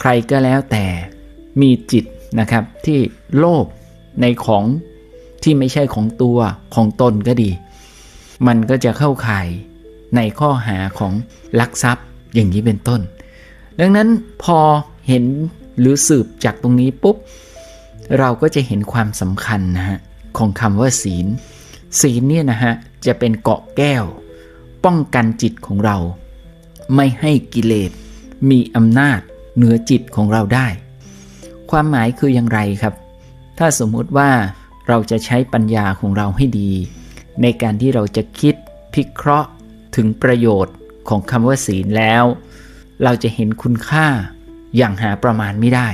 ใครก็แล้วแต่มีจิตนะครับที่โลภในของที่ไม่ใช่ของตัวของตนก็ดี มันก็จะเข้าข่ายในข้อหาของลักทรัพย์อย่างนี้เป็นต้น ดังนั้นพอเห็นหรือสืบจากตรงนี้ปุ๊บ เราก็จะเห็นความสำคัญนะฮะของคำว่าศีล ศีลเนี่ยนะฮะจะเป็นเกาะแก้ว ป้องกันจิตของเรา ไม่ให้กิเลส มีอำนาจเหนือจิตของเราได้ ความหมายคืออย่างไรครับ ถ้าสมมุติว่าเราจะใช้ปัญญาของเราให้ดี ในการที่เราจะคิดพิเคราะห์ถึงประโยชน์ของคำว่าศีลแล้ว เราจะเห็นคุณค่าอย่างหาประมาณไม่ได้